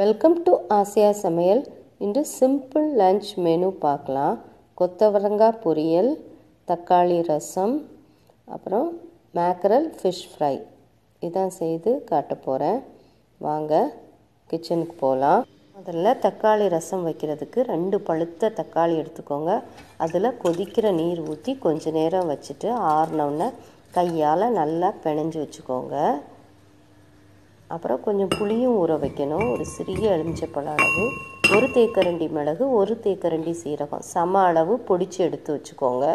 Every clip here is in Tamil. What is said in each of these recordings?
வெல்கம் டு ஆசியா சமையல் இன்று சிம்பிள் லஞ்ச் மெனு பார்க்கலாம். கொத்தவரங்காய் பொரியல் தக்காளி ரசம் அப்புறம் மேக்கரல் ஃபிஷ் ஃப்ரை இதான் செய்து காட்ட போகிறேன் வாங்க கிச்சனுக்கு போகலாம் முதல்ல தக்காளி ரசம் வைக்கிறதுக்கு ரெண்டு பழுத்த தக்காளி எடுத்துக்கோங்க. அதில் கொதிக்கிற நீர் ஊற்றி கொஞ்சம் நேரம் வச்சுட்டு ஆறினோடனே கையால் நல்லா பிணைஞ்சு வச்சுக்கோங்க. அப்புறம் கொஞ்சம் புளியும் ஊற வைக்கணும். ஒரு சிறிய எலுமிச்சப்பழ அளவு ஒரு தேக்கரண்டி மிளகு ஒரு தேக்கரண்டி சீரகம். சம அளவு பொடிச்சு எடுத்து வச்சுக்கோங்க.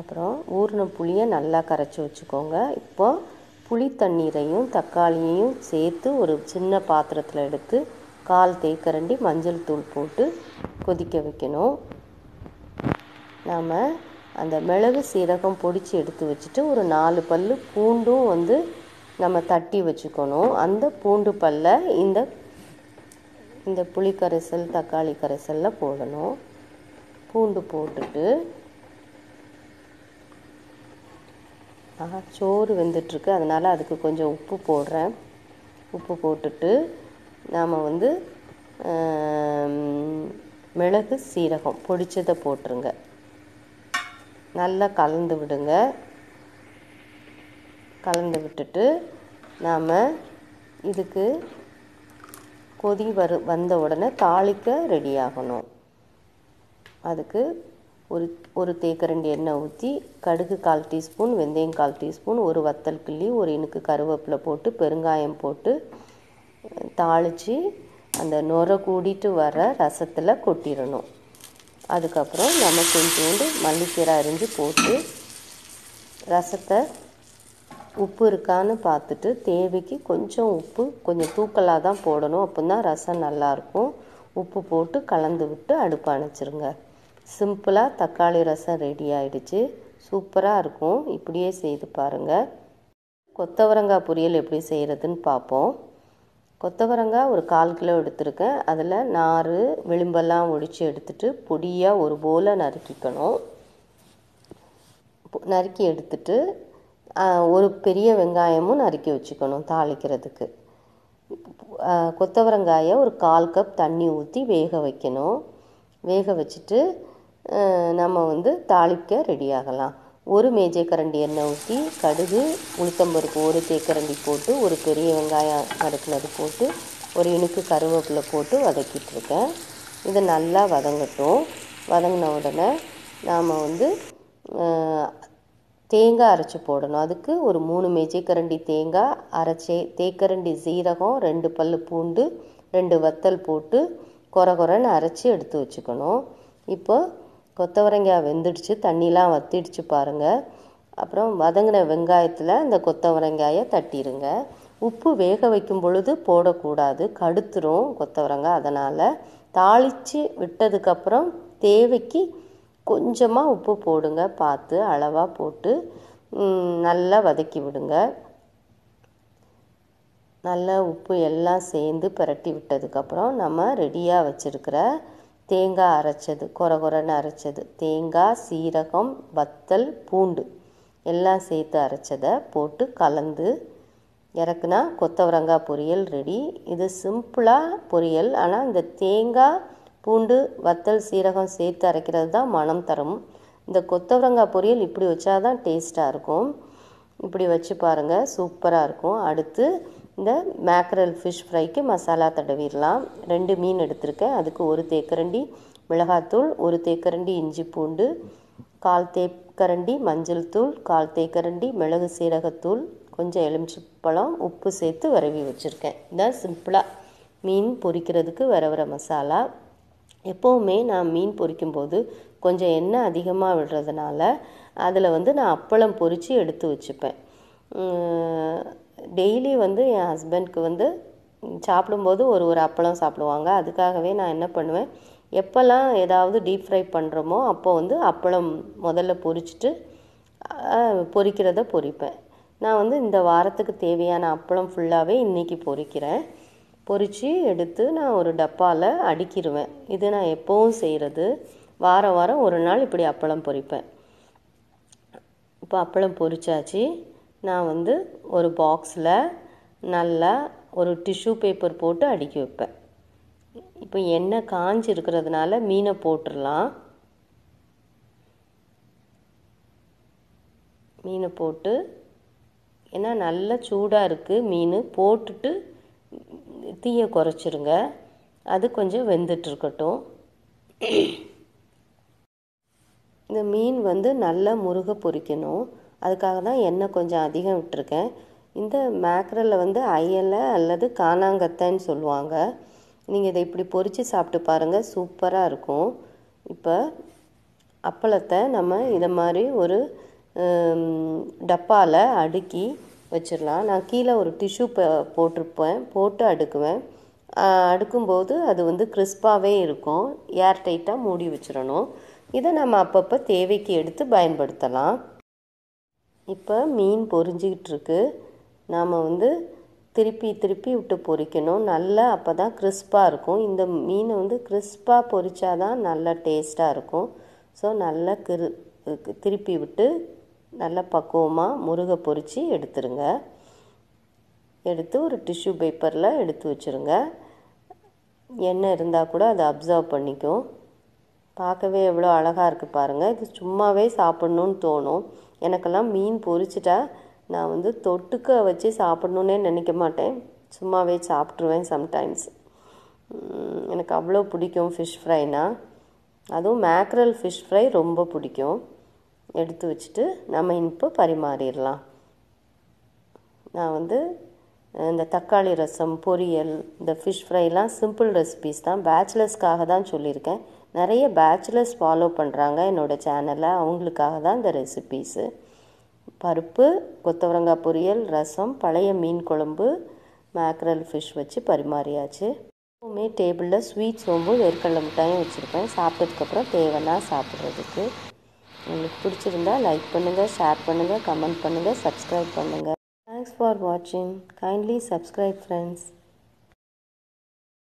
அப்புறம் ஊறின புளியை நல்லா கரைச்சி வச்சுக்கோங்க. இப்போ புளி தண்ணீரையும் தக்காளியையும் சேர்த்து ஒரு சின்ன பாத்திரத்தில் எடுத்து கால் தேக்கரண்டி மஞ்சள் தூள் போட்டு கொதிக்க வைக்கணும். நாம் அந்த மிளகு சீரகம் பொடிச்சு எடுத்து வச்சுட்டு ஒரு நாலு பல் பூண்டும் வந்து நம்ம தட்டி வச்சுக்கணும். அந்த பூண்டு பல்லை இந்த இந்த புளி கரைசல் தக்காளி கரைசலில் போடணும். பூண்டு போட்டுட்டு ஆஹா சோறு வெந்துட்டுருக்கு. அதனால் அதுக்கு கொஞ்சம் உப்பு போடுறேன். உப்பு போட்டுட்டு நாம் வந்து மிளகு சீரகம் பொடிச்சதை போட்டுருங்க. நல்லா கலந்து விடுங்க. கலந்து விட்டுட்டு நாம் இதுக்கு கொதி வரு வந்த உடனே தாளிக்க ரெடி ஆகணும். அதுக்கு ஒரு ஒரு தேக்கரண்டி எண்ணெய் ஊற்றி கடுகு கால் டீஸ்பூன் வெந்தயம் கால் டீஸ்பூன் ஒரு வத்தல் கிள்ளி ஒரு இனுக்கு கருவேப்பிலை போட்டு பெருங்காயம் போட்டு தாளித்து அந்த நுர கூடிட்டு வர ரசத்தில் கொட்டிடணும். அதுக்கப்புறம் நம்ம கொஞ்சோண்டு மல்லிக்கீரை அரிஞ்சு போட்டு ரசத்தை உப்பு இருக்கான்னு பார்த்துட்டு தேவைக்கு கொஞ்சம் உப்பு கொஞ்சம் தூக்கலாக தான் போடணும். அப்போ தான் ரசம் நல்லாயிருக்கும். உப்பு போட்டு கலந்து விட்டு அடுப்பு அணைச்சிருங்க. சிம்பிளாக தக்காளி ரசம் ரெடி ஆயிடுச்சு. சூப்பராக இருக்கும். இப்படியே செய்து பாருங்கள் கொத்தவரங்காய் பொரியல் எப்படி செய்கிறதுன்னு பார்ப்போம். கொத்தவரங்காய் ஒரு கால் கிலோ எடுத்திருக்கேன். அதில் நார் விளிம்பெல்லாம் ஒடித்து எடுத்துட்டு பொடியாக ஒரு போல் நறுக்கிக்கணும். நறுக்கி எடுத்துட்டு ஒரு பெரிய வெங்காயமும் நறுக்கி வச்சுக்கணும் தாளிக்கிறதுக்கு. கொத்தவரங்காயை ஒரு கால் கப் தண்ணி ஊற்றி வேக வைக்கணும். வேக வச்சுட்டு நம்ம வந்து தாளிக்க ரெடி ஆகலாம். ஒரு மேஜை கரண்டி எண்ணெய் ஊற்றி கடுகு உளுத்தம்பருப்பு ஒரு தேக்கரண்டி போட்டு ஒரு பெரிய வெங்காயம் நறுக்குனது போட்டு ஒரு இனுக்கு கருவேப்பிலை போட்டு வதக்கிட்டுருக்கேன். இதை நல்லா வதங்கட்டும். வதங்கின உடனே நாம் வந்து தேங்காய் அரைச்சி போடணும். அதுக்கு ஒரு மூணு மேஜை கரண்டி தேங்காய் அரைச்சி தேக்கரண்டி சீரகம் ரெண்டு பல் பூண்டு ரெண்டு வத்தல் போட்டு கொர கொரன்னு அரைச்சி எடுத்து வச்சுக்கணும். இப்போ கொத்தவரங்காய் வெந்துடுச்சு தண்ணிலாம் வத்திடுச்சு பாருங்கள் அப்புறம் வதங்கின வெங்காயத்தில் இந்த கொத்தவரங்காயை தட்டிடுங்க உப்பு வேக வைக்கும் பொழுது போடக்கூடாது கடுத்துரும் கொத்தவரங்காய். அதனால் தாளித்து விட்டதுக்கப்புறம் தேவைக்கு கொஞ்சமாக உப்பு போடுங்க பார்த்து அளவாக போட்டு நல்லா வதக்கி விடுங்க. நல்லா உப்பு எல்லாம் சேர்ந்து பிரட்டி விட்டதுக்கப்புறம் நம்ம ரெடியாக வச்சுருக்கிற தேங்காய் அரைச்சது கொர கொரன்னு அரைச்சது. தேங்காய் சீரகம் வத்தல் பூண்டு எல்லாம் சேர்த்து அரைச்சதை போட்டு கலந்து இறக்குனா கொத்தவரங்காய் பொரியல் ரெடி இது சிம்பிளாக பொரியல். ஆனால் இந்த தேங்காய் பூண்டு வத்தல் சீரகம் சேர்த்து அரைக்கிறது தான் மனம் தரும். இந்த கொத்தவரங்காய் பொரியல் இப்படி வச்சா தான் டேஸ்ட்டாக இருக்கும். இப்படி வச்சு பாருங்கள் சூப்பராக இருக்கும். அடுத்து இந்த மேக்கரல் ஃபிஷ் ஃப்ரைக்கு மசாலா தடவிடலாம். ரெண்டு மீன் எடுத்திருக்கேன். அதுக்கு ஒரு தேக்கரண்டி மிளகாத்தூள் ஒரு தேக்கரண்டி இஞ்சி பூண்டு கால் தேக்கரண்டி மஞ்சள் தூள் கால் தேக்கரண்டி மிளகு சீரகத்தூள் கொஞ்சம் எலுமிச்சி பழம் உப்பு சேர்த்து வரவி வச்சுருக்கேன். இதான் சிம்பிளாக மீன் பொரிக்கிறதுக்கு வர வர மசாலா. எப்போவுமே நான் மீன் பொரிக்கும்போது கொஞ்சம் எண்ணெய் அதிகமாக விடுறதுனால அதில் வந்து நான் அப்பளம் பொரித்து எடுத்து வச்சுப்பேன். டெய்லி வந்து என் ஹஸ்பண்ட்க்கு வந்து சாப்பிடும்போது ஒரு ஒரு அப்பளம் சாப்பிடுவாங்க. அதுக்காகவே நான் என்ன பண்ணுவேன் எப்போல்லாம் ஏதாவது டீப் ஃப்ரை பண்ணுறோமோ அப்போ வந்து அப்பளம் முதல்ல பொரிச்சிட்டு பொரிக்கிறத பொரிப்பேன். நான் வந்து இந்த வாரத்துக்கு தேவையான அப்பளம் ஃபுல்லாகவே இன்றைக்கி பொரிக்கிறேன். பொரித்து எடுத்து நான் ஒரு டப்பாவில் அடுக்கிடுவேன் இது நான் எப்போவும் செய்கிறது வாரம் வாரம் ஒரு நாள் இப்படி அப்பளம் பொரிப்பேன். இப்போ அப்பளம் பொரிச்சாச்சு. நான் வந்து ஒரு பாக்ஸில் நல்லா ஒரு டிஷ்யூ பேப்பர் போட்டு அடுக்கி வைப்பேன். இப்போ எண்ணெய் காஞ்சி இருக்கிறதுனால மீனை போட்டுடலாம். மீனை போட்டு ஏன்னா நல்லா சூடாக இருக்குது மீன் போட்டுட்டு தீயை குறைச்சிருங்க. அது கொஞ்சம் வெந்துட்டுருக்கட்டும் இந்த மீன் வந்து நல்லா முருக பொரிக்கணும். அதுக்காக தான் எண்ணெய் கொஞ்சம் அதிகம் விட்டுருக்கேன். இந்த மேக்ரலில் வந்து அயலை அல்லது காணாங்கத்தைன்னு சொல்லுவாங்க. நீங்கள் இதை இப்படி பொறித்து சாப்பிட்டு பாருங்கள் சூப்பராக இருக்கும். இப்போ அப்பளத்தை நம்ம இதை மாதிரி ஒரு டப்பாவில் அடுக்கி வச்சிடலாம். நான் கீழே ஒரு டிஷ்யூ போட்டிருப்பேன் போட்டு அடுக்குவேன். அடுக்கும்போது அது வந்து கிறிஸ்பாகவே இருக்கும். ஏர் டைட்டாக மூடி வச்சிடணும். இதை நம்ம அப்பப்போ தேவைக்கு எடுத்து பயன்படுத்தலாம். இப்போ மீன் பொரிஞ்சிக்கிட்டு இருக்கு நாம் வந்து திருப்பி திருப்பி விட்டு பொரிக்கணும் நல்லா அப்போ தான் கிறிஸ்பாக இருக்கும். இந்த மீனை வந்து கிறிஸ்பாக பொரிச்சா தான் நல்லா டேஸ்ட்டாக இருக்கும். ஸோ நல்லா கிரு திருப்பி விட்டு நல்லா பக்குவமாக முருகை பொரித்து எடுத்துருங்க. எடுத்து ஒரு டிஷ்யூ பேப்பரில் எடுத்து வச்சுருங்க. எண்ணெய் இருந்தால் கூட அதை அப்சர்வ் பண்ணிக்கும் பார்க்கவே எவ்வளோ அழகாக இருக்குது பாருங்கள் இது சும்மாவே சாப்பிட்ணுன்னு தோணும். எனக்கெல்லாம் மீன் பொரிச்சிட்டா நான் வந்து தொட்டுக்க வச்சு சாப்பிட்ணுன்னே நினைக்க மாட்டேன். சும்மாவே சாப்பிட்ருவேன் சம்டைம்ஸ் எனக்கு அவ்வளோ பிடிக்கும் ஃபிஷ் ஃப்ரைனா அதுவும் மேக்ரல் ஃபிஷ் ஃப்ரை ரொம்ப பிடிக்கும். எடுத்து வச்சுட்டு நம்ம இப்போ பரிமாறிடலாம். நான் வந்து இந்த தக்காளி ரசம் பொரியல் இந்த ஃபிஷ் ஃப்ரைலாம் சிம்பிள் ரெசிபீஸ் தான். பேச்சுலர்ஸ்க்காக தான் சொல்லியிருக்கேன். நிறைய பேச்சுலர்ஸ் ஃபாலோ பண்ணுறாங்க என்னோடய சேனலில் அவங்களுக்காக தான் இந்த ரெசிபீஸு பருப்பு கொத்தவரங்காய் பொரியல் ரசம் பழைய மீன் குழம்பு மேக்ரல் ஃபிஷ் வச்சு பரிமாறியாச்சு. எப்பவுமே டேபிளில் ஸ்வீட் சோம்பு வேர்க்கடலை மிட்டாயும் வச்சுருப்பேன். சாப்பிட்டதுக்கப்புறம் தேவைன்னா சாப்பிட்றதுக்கு. உங்களுக்கு பிடிச்சிருந்தா லைக் பண்ணுங்கள் ஷேர் பண்ணுங்கள் கமெண்ட் பண்ணுங்கள் சப்ஸ்கிரைப் பண்ணுங்கள் தேங்க்ஸ் ஃபார் வாட்சிங் கைண்ட்லி சப்ஸ்கிரைப் ஃப்ரெண்ட்ஸ்